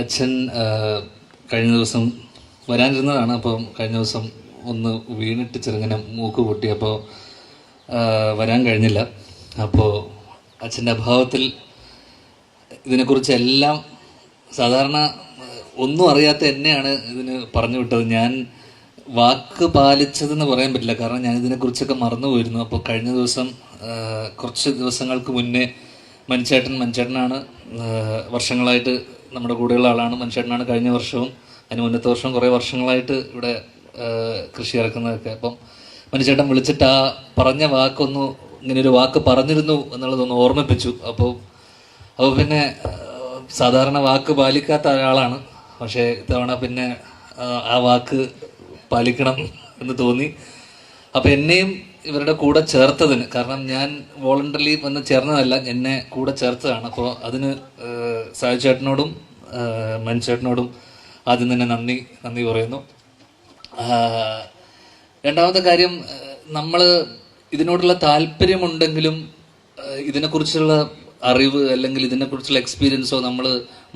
അച്ഛൻ കഴിഞ്ഞ ദിവസം വരാനിരുന്നതാണ്. അപ്പോൾ കഴിഞ്ഞ ദിവസം ഒന്ന് വീണിട്ട് ചെറുങ്ങനെ മൂക്ക് പൊട്ടി. അപ്പോൾ വരാൻ കഴിഞ്ഞില്ല. അപ്പോൾ അച്ഛന്റെ അഭാവത്തിൽ ഇതിനെക്കുറിച്ച് എല്ലാം സാധാരണ ഒന്നും അറിയാത്ത എന്നെയാണ് ഇതിന് പറഞ്ഞു വിട്ടത്. ഞാൻ വാക്ക് പാലിച്ചതെന്ന് പറയാൻ പറ്റില്ല. കാരണം ഞാൻ ഇതിനെക്കുറിച്ചൊക്കെ മറന്നു പോയിരുന്നു. അപ്പോൾ കഴിഞ്ഞ ദിവസം കുറച്ച് ദിവസങ്ങൾക്ക് മുന്നേ മനുച്ചേട്ടൻ മനുച്ചേട്ടനാണ് വർഷങ്ങളായിട്ട് നമ്മുടെ കൂടെയുള്ള ആളാണ് മനുഷ്യനാണ്. കഴിഞ്ഞ വർഷവും അതിന് മുന്നത്തെ വർഷവും കുറേ വർഷങ്ങളായിട്ട് ഇവിടെ കൃഷി ഇറക്കുന്നതൊക്കെ. അപ്പം മനുഷ്യട്ടൻ വിളിച്ചിട്ട് ആ പറഞ്ഞ വാക്കൊന്നു ഇങ്ങനെ ഒരു വാക്ക് പറഞ്ഞിരുന്നു എന്നുള്ളതൊന്ന് ഓർമ്മിപ്പിച്ചു. അപ്പോൾ അപ്പോൾ പിന്നെ സാധാരണ വാക്ക് പാലിക്കാത്ത ഒരാളാണ്. പക്ഷേ ഇത്തവണ പിന്നെ ആ, വാക്ക് പാലിക്കണം എന്ന് തോന്നി. അപ്പോൾ എന്നെയും ഇവരുടെ കൂടെ ചേർത്തതിന് കാരണം ഞാൻ വോളണ്ടറിലി വന്ന് ചേർന്നതല്ല എന്നെ കൂടെ ചേർത്തതാണ്. അപ്പോൾ അതിന് സാജു ചേട്ടനോടും മനുചേട്ടനോടും ആദ്യം തന്നെ നന്ദി നന്ദി പറയുന്നു. രണ്ടാമത്തെ കാര്യം നമ്മൾ ഇതിനോടുള്ള താല്പര്യമുണ്ടെങ്കിലും ഇതിനെക്കുറിച്ചുള്ള അറിവ് അല്ലെങ്കിൽ ഇതിനെക്കുറിച്ചുള്ള എക്സ്പീരിയൻസോ നമ്മൾ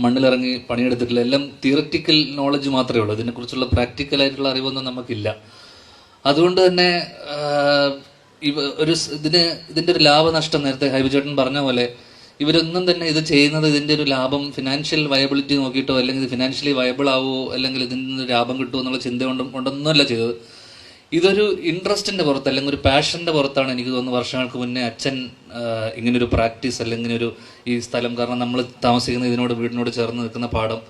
മണ്ണിലിറങ്ങി പണിയെടുത്തിട്ടില്ല. എല്ലാം തിയററ്റിക്കൽ നോളജ് മാത്രമേ ഉള്ളൂ. ഇതിനെക്കുറിച്ചുള്ള പ്രാക്ടിക്കലായിട്ടുള്ള അറിവൊന്നും നമുക്കില്ല. അതുകൊണ്ട് തന്നെ ഇവ ഒരു ഇതിന് ഇതിന്റെ ഒരു ലാഭനഷ്ടം നേരത്തെ ഹൈബിചേട്ടൻ പറഞ്ഞ പോലെ ഇവരൊന്നും തന്നെ ഇത് ചെയ്യുന്നത് ഇതിന്റെ ഒരു ലാഭം ഫിനാൻഷ്യൽ വയബിലിറ്റി നോക്കിയിട്ടോ അല്ലെങ്കിൽ ഇത് ഫിനാൻഷ്യലി വയബിൾ ആവുമോ അല്ലെങ്കിൽ ഇതിൽ നിന്ന് ലാഭം കിട്ടുമോ എന്നുള്ള ചിന്ത കൊണ്ടും കൊണ്ടൊന്നുമല്ല ചെയ്തത്. ഇതൊരു ഇൻട്രസ്റ്റിന്റെ പുറത്ത് അല്ലെങ്കിൽ ഒരു പാഷന്റെ പുറത്താണ് എനിക്ക് തോന്നുന്നു വർഷങ്ങൾക്ക് മുന്നേ അച്ഛൻ ഇങ്ങനൊരു പ്രാക്ടീസ് അല്ലെങ്കിൽ ഒരു ഈ സ്ഥലം. കാരണം നമ്മൾ താമസിക്കുന്ന ഇതിനോട് വീടിനോട് ചേർന്ന് നിൽക്കുന്ന പാഠം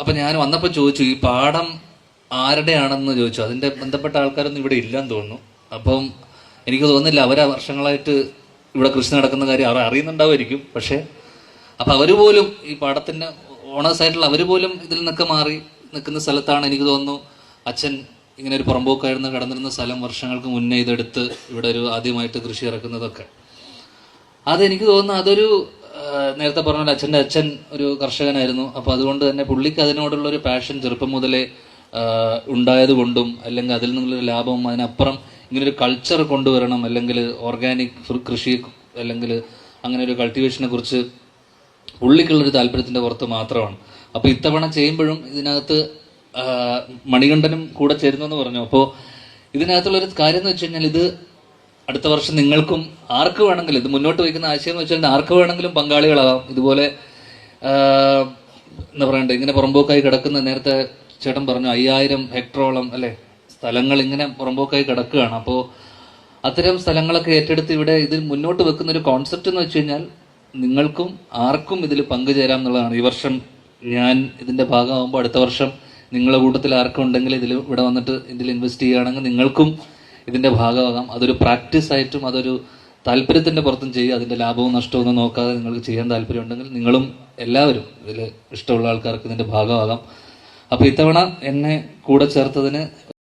അപ്പം ഞാൻ വന്നപ്പോൾ ചോദിച്ചു ഈ പാഠം ആരുടെയാണെന്ന് ചോദിച്ചു. അതിന്റെ ബന്ധപ്പെട്ട ആൾക്കാരൊന്നും ഇവിടെ ഇല്ലെന്ന് തോന്നുന്നു. അപ്പം എനിക്ക് തോന്നുന്നില്ല അവരാ വർഷങ്ങളായിട്ട് ഇവിടെ കൃഷി നടക്കുന്ന കാര്യം അവർ അറിയുന്നുണ്ടാവുമായിരിക്കും. പക്ഷേ അപ്പം അവർ പോലും ഈ പാടത്തിന്റെ ഓണേഴ്സ് ആയിട്ടുള്ള അവർ പോലും ഇതിൽ നിന്നൊക്കെ മാറി നിൽക്കുന്ന സ്ഥലത്താണ് എനിക്ക് തോന്നുന്നു അച്ഛൻ ഇങ്ങനെ ഒരു പുറമ്പോക്കായിരുന്നു കടന്നിരുന്ന സ്ഥലം വർഷങ്ങൾക്ക് മുന്നേ ഇതെടുത്ത് ഇവിടെ ഒരു ആദ്യമായിട്ട് കൃഷി ഇറക്കുന്നതൊക്കെ. അതെനിക്ക് തോന്നുന്നു അതൊരു നേരത്തെ പറഞ്ഞ അച്ഛന്റെ അച്ഛൻ ഒരു കർഷകനായിരുന്നു. അപ്പോൾ അതുകൊണ്ട് തന്നെ പുള്ളിക്ക് അതിനോടുള്ള ഒരു പാഷൻ ചെറുപ്പം മുതലേ ഉണ്ടായതുകൊണ്ടും ഉണ്ടായത് കൊണ്ടും അല്ലെങ്കിൽ അതിൽ നിന്നുള്ളൊരു ലാഭവും അതിനപ്പുറം ഇങ്ങനെ ഒരു കൾച്ചർ കൊണ്ടുവരണം അല്ലെങ്കിൽ ഓർഗാനിക് കൃഷി അല്ലെങ്കിൽ അങ്ങനെ ഒരു കൾട്ടിവേഷനെ കുറിച്ച് പുള്ളിക്കുള്ളൊരു താല്പര്യത്തിന്റെ പുറത്ത് മാത്രമാണ്. അപ്പോൾ ഇത്തവണ ചെയ്യുമ്പോഴും ഇതിനകത്ത് മണികണ്ഠനും കൂടെ ചേരുന്നു എന്ന് പറഞ്ഞു അപ്പോൾ ഇതിനകത്തുള്ളൊരു കാര്യം എന്ന് വെച്ച് കഴിഞ്ഞാൽ ഇത് അടുത്ത വർഷം നിങ്ങൾക്കും ആർക്ക് വേണമെങ്കിലും ഇത് മുന്നോട്ട് വയ്ക്കുന്ന ആശയം എന്ന് വെച്ചാൽ ആർക്ക് വേണമെങ്കിലും പങ്കാളികളാവാം. ഇതുപോലെ എന്താ പറയണ്ടേ ഇങ്ങനെ പുറമ്പോക്കായി കിടക്കുന്ന നേരത്തെ ചേട്ടൻ പറഞ്ഞു അയ്യായിരം ഹെക്ടറോളം അല്ലെ? സ്ഥലങ്ങൾ ഇങ്ങനെ പുറമ്പോക്കായി കിടക്കുകയാണ്. അപ്പോൾ അത്തരം സ്ഥലങ്ങളൊക്കെ ഏറ്റെടുത്ത് ഇവിടെ ഇതിൽ മുന്നോട്ട് വെക്കുന്ന ഒരു കോൺസെപ്റ്റ് എന്ന് വെച്ച് കഴിഞ്ഞാൽ നിങ്ങൾക്കും ആർക്കും ഇതിൽ പങ്കുചേരാം എന്നുള്ളതാണ്. ഈ വർഷം ഞാൻ ഇതിന്റെ ഭാഗമാകുമ്പോൾ അടുത്ത വർഷം നിങ്ങളുടെ കൂട്ടത്തിൽ ആർക്കും ഉണ്ടെങ്കിൽ ഇതിൽ ഇവിടെ വന്നിട്ട് ഇതിൽ ഇൻവെസ്റ്റ് ചെയ്യുകയാണെങ്കിൽ നിങ്ങൾക്കും ഇതിന്റെ ഭാഗമാകാം. അതൊരു പ്രാക്ടീസ് ആയിട്ടും അതൊരു താല്പര്യത്തിന്റെ പുറത്തും ചെയ്യുക. അതിന്റെ ലാഭവും നഷ്ടവും ഒന്നും നോക്കാതെ നിങ്ങൾക്ക് ചെയ്യാൻ താല്പര്യമുണ്ടെങ്കിൽ നിങ്ങളും എല്ലാവരും ഇതിൽ ഇഷ്ടമുള്ള ആൾക്കാർക്ക് ഇതിന്റെ ഭാഗമാകാം. അപ്പോൾ ഇത്തവണ എന്നെ കൂടെ ചേർത്തതിന്